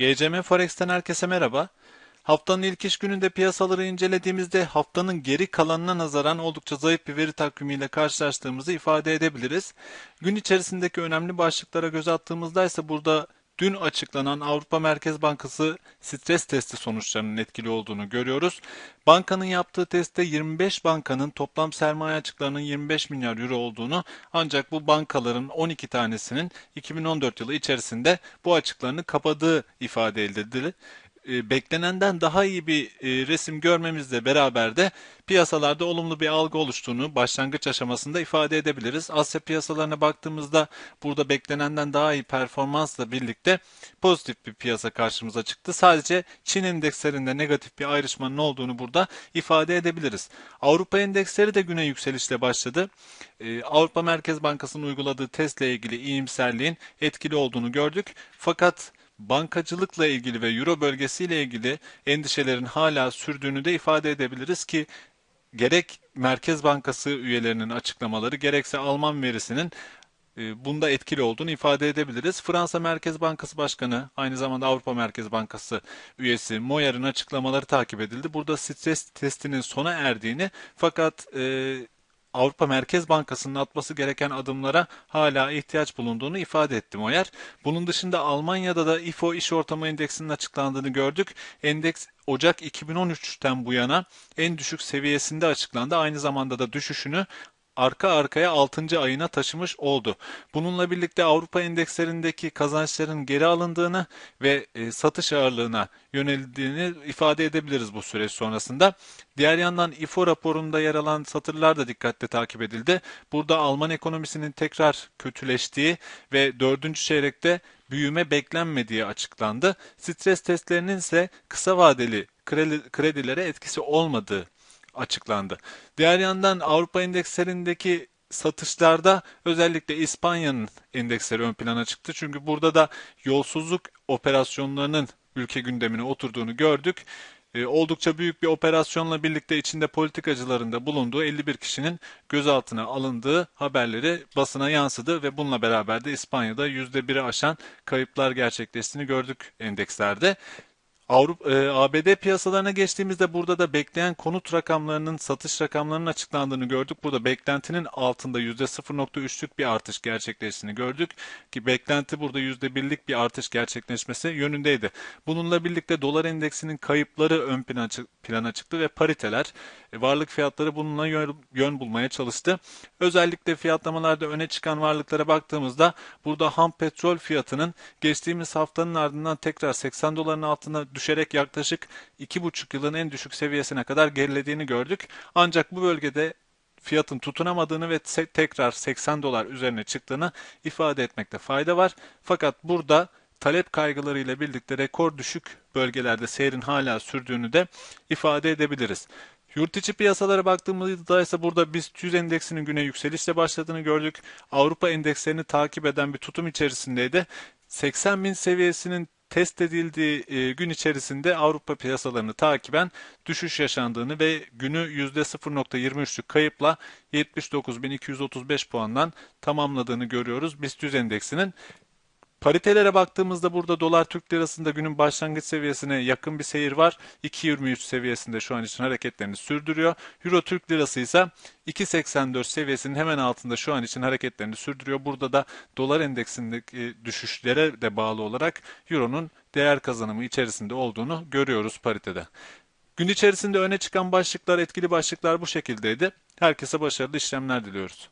GCM Forex'ten herkese merhaba. Haftanın ilk iş gününde piyasaları incelediğimizde haftanın geri kalanına nazaran oldukça zayıf bir veri takvimiyle karşılaştığımızı ifade edebiliriz. Gün içerisindeki önemli başlıklara göz attığımızda ise burada dün açıklanan Avrupa Merkez Bankası stres testi sonuçlarının etkili olduğunu görüyoruz. Bankanın yaptığı testte 25 bankanın toplam sermaye açıklarının 25 milyar euro olduğunu ancak bu bankaların 12 tanesinin 2014 yılı içerisinde bu açıklarını kapadığı ifade edildi e, beklenenden daha iyi bir e, resim görmemizle beraber de piyasalarda olumlu bir algı oluştuğunu başlangıç aşamasında ifade edebiliriz. Asya piyasalarına baktığımızda burada beklenenden daha iyi performansla birlikte pozitif bir piyasa karşımıza çıktı. Sadece Çin endekslerinde negatif bir ayrışmanın olduğunu burada ifade edebiliriz. Avrupa endeksleri de güne yükselişle başladı. E, Avrupa Merkez Bankası'nın uyguladığı testle ilgili iyimserliğin etkili olduğunu gördük. Fakat bankacılıkla ilgili ve Euro bölgesiyle ilgili endişelerin hala sürdüğünü de ifade edebiliriz ki gerek Merkez Bankası üyelerinin açıklamaları gerekse Alman verisinin e, bunda etkili olduğunu ifade edebiliriz. Fransa Merkez Bankası Başkanı aynı zamanda Avrupa Merkez Bankası üyesi Moyer'in açıklamaları takip edildi. Burada stres testinin sona erdiğini fakat e, Avrupa Merkez Bankası'nın atması gereken adımlara hala ihtiyaç bulunduğunu ifade etti Moyer. Bunun dışında Almanya'da da İFO iş ortamı endeksinin açıklandığını gördük. Endeks Ocak 2013'ten bu yana en düşük seviyesinde açıklandı. Aynı zamanda da düşüşünü arka arkaya 6. ayına taşımış oldu. Bununla birlikte Avrupa endekslerindeki kazançların geri alındığını ve e, satış ağırlığına yöneldiğini ifade edebiliriz bu süreç sonrasında. Diğer yandan İFO raporunda yer alan satırlar da dikkatle takip edildi. Burada Alman ekonomisinin tekrar kötüleştiği ve dördüncü çeyrekte büyüme beklenmediği açıklandı. Stres testlerinin ise kısa vadeli kredilere etkisi olmadığı açıklandı. Diğer yandan Avrupa endekslerindeki satışlarda özellikle İspanya'nın endeksleri ön plana çıktı. Çünkü burada da yolsuzluk operasyonlarının ülke gündemine oturduğunu gördük. E, oldukça büyük bir operasyonla birlikte içinde politikacıların da bulunduğu 51 kişinin gözaltına alındığı haberleri basına yansıdı ve bununla beraber de İspanya'da %1'i aşan kayıplar gerçekleştiğini gördük endekslerde. Avrupa, e, ABD piyasalarına geçtiğimizde burada da bekleyen konut rakamlarının satış rakamlarının açıklandığını gördük. Burada beklentinin altında %0.3'lük bir artış gerçekleştiğini gördük ki beklenti burada %1'lik bir artış gerçekleşmesi yönündeydi. Bununla birlikte dolar endeksinin kayıpları ön plana, plana çıktı ve pariteler e, varlık fiyatları bununla yön, yön bulmaya çalıştı. Özellikle fiyatlamalarda öne çıkan varlıklara baktığımızda burada ham petrol fiyatının geçtiğimiz haftanın ardından tekrar 80 doların altına düşerek yaklaşık 2,5 yılın en düşük seviyesine kadar gerilediğini gördük. Ancak bu bölgede fiyatın tutunamadığını ve tekrar 80 dolar üzerine çıktığını ifade etmekte fayda var. Fakat burada talep kaygılarıyla birlikte rekor düşük bölgelerde seyrin hala sürdüğünü de ifade edebiliriz. Yurt içi piyasalara baktığımızda ise burada BIST 100 endeksinin güne yükselişle başladığını gördük. Avrupa endekslerini takip eden bir tutum içerisindeydi. 80 bin seviyesinin test edildiği e, gün içerisinde Avrupa piyasalarını takiben düşüş yaşandığını ve günü %0.23'lük kayıpla 79.235 puandan tamamladığını görüyoruz. BIST 100 endeksinin Paritelere baktığımızda burada dolar Türk lirasında günün başlangıç seviyesine yakın bir seyir var. 2.23 seviyesinde şu an için hareketlerini sürdürüyor. Euro Türk lirası ise 2.84 seviyesinin hemen altında şu an için hareketlerini sürdürüyor. Burada da dolar endeksindeki düşüşlere de bağlı olarak Euro'nun değer kazanımı içerisinde olduğunu görüyoruz paritede. Gün içerisinde öne çıkan başlıklar, etkili başlıklar bu şekildeydi. Herkese başarılı işlemler diliyoruz.